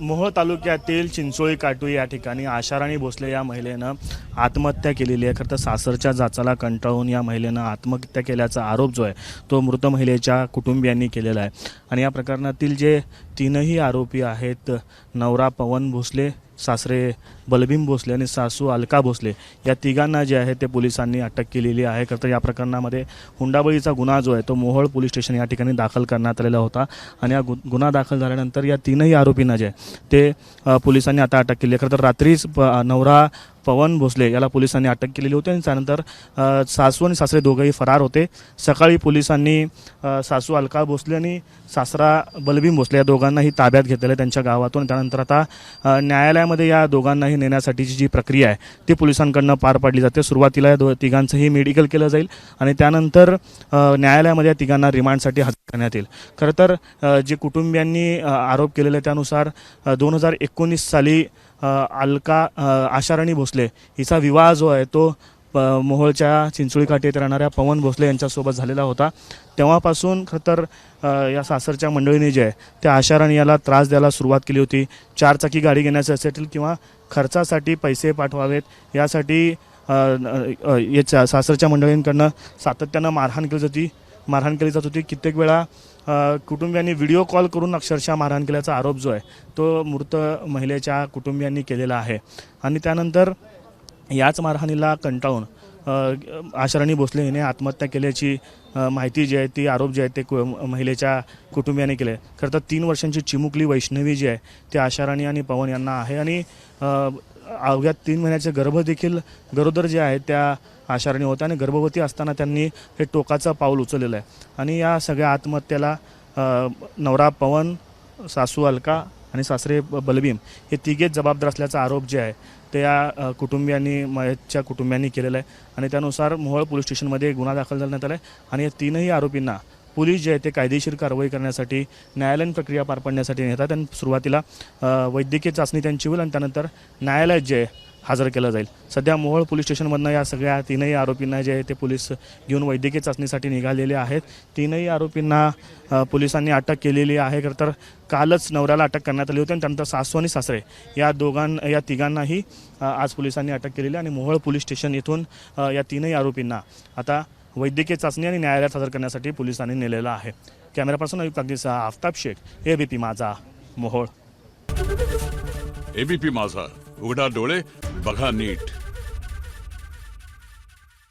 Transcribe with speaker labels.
Speaker 1: मोहोळ तालुक्यातील चिंचोळी काटू या ठिकाणी आशाराणी भोसले या महिलेनं आत्महत्या केलेली आहे. खरं तर सासरच्या जाचाला कंटाळून या महिलेनं आत्महत्या केल्याचा आरोप जो आहे तो मृत महिलेच्या कुटुंबियांनी केलेला आहे. आणि या प्रकरणातील जे तीनही आरोपी आहेत नवरा पवन भोसले सासरे बलभीम भोसले आणि सासू अलका भोसले या तिघांना जे आहे ते पोलिसांनी अटक केलेली आहे. खरं तर या प्रकरणामध्ये हुंडाबळीचा गुन्हा जो आहे तो मोहोळ पोलीस स्टेशन या ठिकाणी दाखल करण्यात आलेला होता आणि या गु गुन्हा दाखल झाल्यानंतर या तीनही आरोपींना जे आहे ते पोलिसांनी आता अटक केली आहे. खरं तर रात्रीच प नवरा पवन भोसले याला पोलिसांनी अटक केलेली होती आणि त्यानंतर सासू आणि सासरे दोघंही फरार होते. सकाळी पोलिसांनी सासू अलका भोसले आणि सासरा बलबीम भोसले या दोघांनाही ताब्यात घेतलेलं आहे त्यांच्या गावातून. त्यानंतर आता न्यायालयामध्ये या दोघांनाही नेण्यासाठीची जी प्रक्रिया आहे ती पोलिसांकडनं पार पाडली जाते. सुरुवातीला या दो तिघांचंही मेडिकल केलं जाईल आणि त्यानंतर न्यायालयामध्ये या तिघांना रिमांडसाठी हजर करण्यात येईल. खरं तर जे कुटुंबियांनी आरोप केलेले आहे त्यानुसार दोन हजार एकोणीस साली अलका आशाराणी भोसले हिचा विवाह जो आहे तो प मोहोळच्या चिंचोळी काठी येथे राहणाऱ्या पवन भोसले यांच्यासोबत झालेला होता. तेव्हापासून खरं तर या सासरच्या मंडळीने जे आहे त्या आशाराणी याला त्रास द्यायला सुरुवात केली होती. चारचाकी गाडी घेण्याचं असेल किंवा खर्चासाठी पैसे पाठवावेत यासाठी याच्या सासरच्या मंडळींकडनं सातत्यानं मारहाण केली जाती. मारहाण केली जात होती. कित्येक वेळा कुटुंबियांनी व्हिडिओ कॉल करून अक्षरशः मारहाण केल्याचा आरोप जो आहे तो मृत महिलेच्या कुटुंबियांनी केलेला आहे. आणि त्यानंतर याच मारहाणीला कंटाळून आशराणी भोसले हिने आत्महत्या केल्याची माहिती जी आहे ती आरोप जे आहे ते कु- महिलेच्या कुटुंबियाने केले. खरं तर तीन वर्षांची चिमुकली वैष्णवी जी आहे ती आशाराणी आणि पवन यांना आहे. आणि अवघ्या तीन महिन्याचे गर्भ देखील गरोदर जे आहेत त्या आशारणी होत्या आणि गर्भवती असताना त्यांनी हे टोकाचं पाऊल उचललेलं आहे. आणि या सगळ्या आत्महत्येला नवरा पवन सासू अलका आणि सासरे बलबीम बलभीम हे तिघेच जबाबदार असल्याचा आरोप जे आहे ते या कुटुंबियांनी मयतच्या कुटुंबियांनी केलेला आहे. आणि त्यानुसार मोहोळ पोलीस स्टेशनमध्ये गुन्हा दाखल करण्यात आला आहे. आणि या तीनही आरोपींना पोलीस जे आहे ते कायदेशीर कारवाई करण्यासाठी न्यायालयीन प्रक्रिया पार पाडण्यासाठी नेतात आणि सुरुवातीला वैद्यकीय चाचणी त्यांची होईल आणि त्यानंतर न्यायालयात जे आहे हजर केलं जाईल. सध्या मोहोळ पोलीस स्टेशनमधनं या सगळ्या तीनही आरोपींना जे आहे ते पोलीस घेऊन वैद्यकीय चाचणीसाठी निघालेले आहेत. तीनही आरोपींना पोलिसांनी अटक केलेली आहे. खरं तर कालच नवऱ्याला अटक करण्यात आली होती आणि त्यानंतर सासू आणि सासरे या दोघां या तिघांनाही आज पोलिसांनी अटक केलेली आणि मोहोळ पोलीस स्टेशन इथून या तीनही आरोपींना. आता वैद्यकीय चाचणी आणि न्यायालयात हजर करण्यासाठी पोलिसांनी नेलेला आहे. कॅमेरापासून आयुक्त कागदीसह Aftab Shaikh A B P Majha Mohol.
Speaker 2: ABP माझा उघडा डोळे बघा नीट.